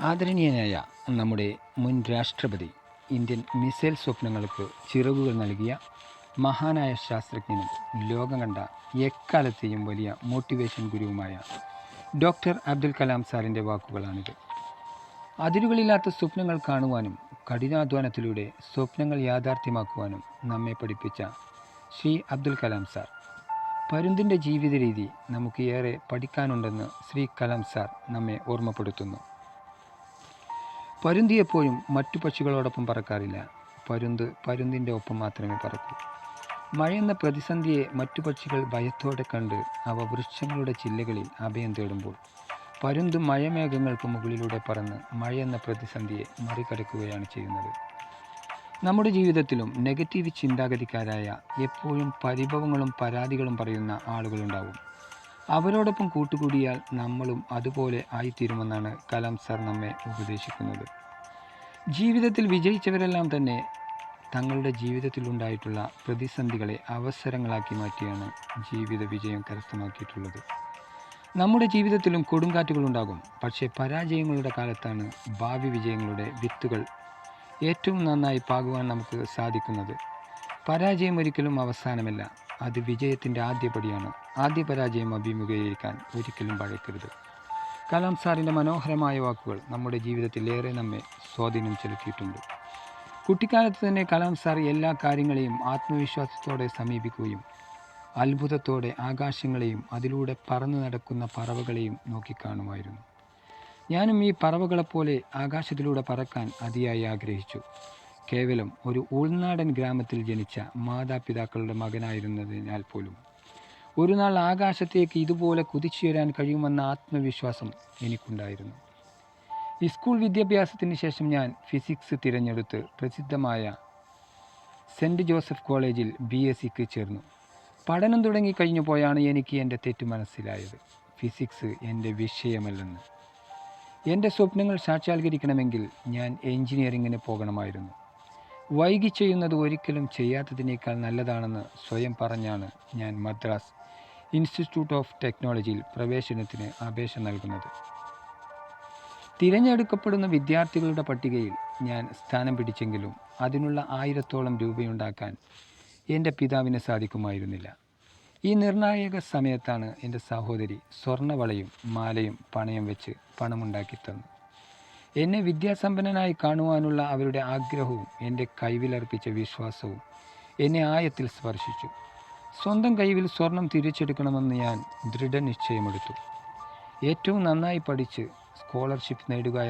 ആദരണീയനായ നമ്മുടെ മുൻ രാഷ്ട്രപതി ഇന്ത്യൻ മിസൈൽ സ്വപ്നങ്ങൾക്ക് ചിറകുകൾ നൽകിയ മഹാനായ ശാസ്ത്രജ്ഞനും ലോകം കണ്ട എക്കാലത്തെയും വലിയ മോട്ടിവേഷൻ ഗുരുവുമായ ഡോക്ടർ അബ്ദുൽ കലാം സാറിന്റെ വാക്കുകളാണിത്. അതിരുകളില്ലാത്ത സ്വപ്നങ്ങൾ കാണുവാനും കഠിനാധ്വാനത്തിലൂടെ സ്വപ്നങ്ങൾ യാഥാർത്ഥ്യമാക്കുവാനും നമ്മെ പഠിപ്പിച്ച ശ്രീ അബ്ദുൽ കലാം സാർ. പരുന്തിന്റെ ജീവിത രീതി നമുക്ക് ഏറെ പഠിക്കാനുണ്ടെന്ന് ശ്രീ കലാം സാർ നമ്മെ ഓർമ്മപ്പെടുത്തുന്നു. പരുന്തി എപ്പോഴും മറ്റു പക്ഷികളോടൊപ്പം പറക്കാറില്ല. പരുന്ത് പരുന്തിന്റെ ഒപ്പം മാത്രമേ പറക്കൂ. മഴയെന്ന പ്രതിസന്ധിയെ മറ്റു പക്ഷികൾ ഭയത്തോടെ കണ്ട് അവ വൃക്ഷങ്ങളുടെ ചില്ലകളിൽ അഭയം തേടുമ്പോൾ പരുന്ത് മഴമേഘങ്ങൾക്ക് മുകളിലൂടെ പറന്ന് മഴയെന്ന പ്രതിസന്ധിയെ മറികടക്കുകയാണ് ചെയ്യുന്നത്. നമ്മുടെ ജീവിതത്തിലും നെഗറ്റീവ് ചിന്താഗതിക്കാരായ എപ്പോഴും പരിഭവങ്ങളും പരാതികളും പറയുന്ന ആളുകളുണ്ടാവും. അവരോടൊപ്പം കൂട്ടുകൂടിയാൽ നമ്മളും അതുപോലെ ആയിത്തീരുമെന്നാണ് കലാം സർ നമ്മെ ഉപദേശിക്കുന്നത്. ജീവിതത്തിൽ വിജയിച്ചവരെല്ലാം തന്നെ തങ്ങളുടെ ജീവിതത്തിൽ ഉണ്ടായിട്ടുള്ള പ്രതിസന്ധികളെ അവസരങ്ങളാക്കി മാറ്റിയാണ് ജീവിത വിജയം കരസ്ഥമാക്കിയിട്ടുള്ളത്. നമ്മുടെ ജീവിതത്തിലും കൊടുങ്കാറ്റുകളുണ്ടാകും പക്ഷേ പരാജയങ്ങളുടെ കാലത്താണ് ഭാവി വിജയങ്ങളുടെ വിത്തുകൾ ഏറ്റവും നന്നായി പാകുവാൻ നമുക്ക് സാധിക്കുന്നത്. പരാജയം ഒരിക്കലും അവസാനമല്ല അത് വിജയത്തിന്റെ ആദ്യപടിയാണ്. ആദ്യ പരാജയം അഭിമുഖീകരിക്കാൻ ഒരിക്കലും പഴക്കരുത് കലാം സാറിന്റെ മനോഹരമായ വാക്കുകൾ നമ്മുടെ ജീവിതത്തിൽ ഏറെ നമ്മെ സ്വാധീനം ചെലുത്തിയിട്ടുണ്ട്. കുട്ടിക്കാലത്ത് തന്നെ കലാം സാർ എല്ലാ കാര്യങ്ങളെയും ആത്മവിശ്വാസത്തോടെ സമീപിക്കുകയും അത്ഭുതത്തോടെ ആകാശങ്ങളെയും അതിലൂടെ പറന്നു നടക്കുന്ന പറവകളെയും നോക്കിക്കാണുമായിരുന്നു. ഞാനും ഈ പറവകളെപ്പോലെ ആകാശത്തിലൂടെ പറക്കാൻ അതിയായി ആഗ്രഹിച്ചു. കേവലം ഒരു ഉൾനാടൻ ഗ്രാമത്തിൽ ജനിച്ച മാതാപിതാക്കളുടെ മകനായിരുന്നതിനാൽ പോലും. ഒരു നാൾ ആകാശത്തേക്ക് ഇതുപോലെ കുതിച്ചുയരാൻ കഴിയുമെന്ന ആത്മവിശ്വാസം എനിക്കുണ്ടായിരുന്നു. സ്കൂൾ വിദ്യാഭ്യാസത്തിന് ശേഷം ഞാൻ ഫിസിക്സ് തിരഞ്ഞെടുത്ത് പ്രസിദ്ധമായ സെന്റ് ജോസഫ് കോളേജിൽ ബി എസ് സിക്ക് ചേർന്നു. പഠനം തുടങ്ങി കഴിഞ്ഞു പോയാണ് എനിക്ക് എന്റെ തെറ്റ് മനസ്സിലായത്. ഫിസിക്സ് എന്റെ വിഷയമല്ലെന്ന്. എന്റെ സ്വപ്നങ്ങൾ സാക്ഷാത്കരിക്കണമെങ്കിൽ ഞാൻ എൻജിനീയറിങ്ങിന് പോകണമായിരുന്നു. വൈകി ചെയ്യുന്നത് ഒരിക്കലും ചെയ്യാത്തതിനേക്കാൾ നല്ലതാണെന്ന് സ്വയം പറഞ്ഞാണ് ഞാൻ മദ്രാസ് ഇൻസ്റ്റിറ്റ്യൂട്ട് ഓഫ് ടെക്നോളജിയിൽ പ്രവേശനത്തിന് അപേക്ഷ നൽകുന്നത്. തിരഞ്ഞെടുക്കപ്പെടുന്ന വിദ്യാർത്ഥികളുടെ പട്ടികയിൽ ഞാൻ സ്ഥാനം പിടിച്ചെങ്കിലും അതിനുള്ള ആയിരത്തോളം രൂപയുണ്ടാക്കാൻ എന്റെ പിതാവിന് സാധിക്കുമായിരുന്നില്ല. ഈ നിർണായക സമയത്താണ് എന്റെ സഹോദരി സ്വർണവളയും മാലയും പണയം വെച്ച് പണമുണ്ടാക്കി തന്നു. എന്നെ വിദ്യാസമ്പന്നനായി കാണുവാനുള്ള അവരുടെ ആഗ്രഹവും എന്റെ കൈവിലർപ്പിച്ച വിശ്വാസവും എന്നെ ആയത്തിൽ സ്പർശിച്ചു. സ്വന്തം കഴിവിൽ സ്വർണം തിരിച്ചെടുക്കണമെന്ന് ഞാൻ ദൃഢനിശ്ചയമെടുത്തു. ഏറ്റവും നന്നായി പഠിച്ച് സ്കോളർഷിപ്പ് നേടുക എന്ന